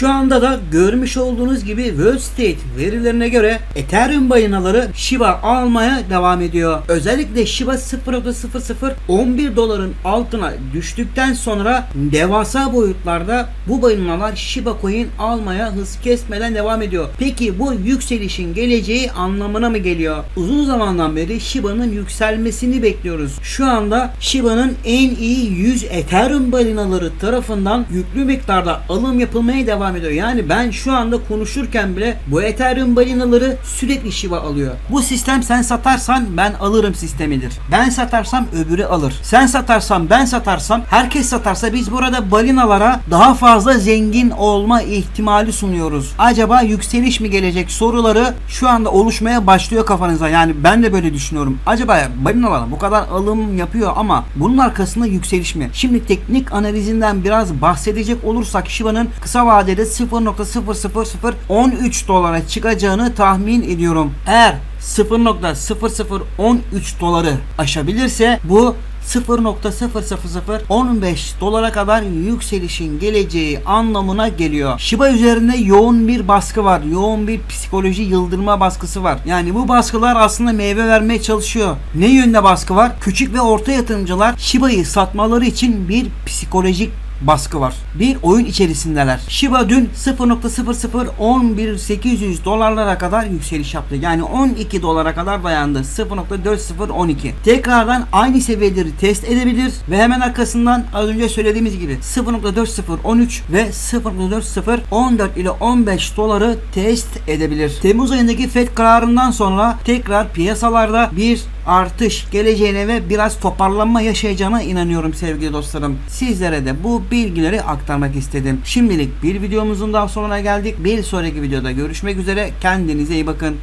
Şu anda da görmüş olduğunuz gibi World State verilerine göre Ethereum balinaları Shiba almaya devam ediyor. Özellikle Shiba 0.0011 doların altına düştükten sonra devasa boyutlarda bu balinalar Shiba Coin almaya hız kesmeden devam ediyor. Peki bu yükselişin geleceği anlamına mı geliyor? Uzun zamandan beri Shiba'nın yükselmesini bekliyoruz. Şu anda Shiba'nın en iyi 100 Ethereum balinaları tarafından yüklü miktarda alım yapılmaya devam ediyor. Yani ben şu anda konuşurken bile bu Ethereum balinaları sürekli Shiba alıyor. Bu sistem sen satarsan ben alırım sistemidir. Ben satarsam öbürü alır. Sen satarsan ben satarsam herkes satarsa biz burada balinalara daha fazla zengin olma ihtimali sunuyoruz. Acaba yükseliş mi gelecek soruları şu anda oluşmaya başlıyor kafanıza. Yani ben de böyle düşünüyorum. Acaba balinalar bu kadar alım yapıyor ama bunun arkasında yükseliş mi? Şimdi teknik analizinden biraz bahsedecek olursak Shiba'nın kısa vadede 0.00013 dolara çıkacağını tahmin ediyorum. Eğer 0.0013 doları aşabilirse bu 0.00015 dolara kadar yükselişin geleceği anlamına geliyor. Shiba üzerinde yoğun bir baskı var. Yoğun bir psikoloji yıldırma baskısı var. Yani bu baskılar aslında meyve vermeye çalışıyor. Ne yönde baskı var? Küçük ve orta yatırımcılar Shiba'yı satmaları için bir psikolojik baskı var. Bir oyun içerisindeler. Shiba dün 0.0011800 dolarlara kadar yükseliş yaptı. Yani 12 dolara kadar dayandı. 0.4012. Tekrardan aynı seviyeleri test edebilir ve hemen arkasından az önce söylediğimiz gibi 0.4013 ve 0.4014 ile 15 doları test edebilir. Temmuz ayındaki FED kararından sonra tekrar piyasalarda bir artış geleceğine ve biraz toparlanma yaşayacağına inanıyorum sevgili dostlarım. Sizlere de bu bilgileri aktarmak istedim. Şimdilik bir videomuzun daha sonuna geldik. Bir sonraki videoda görüşmek üzere. Kendinize iyi bakın.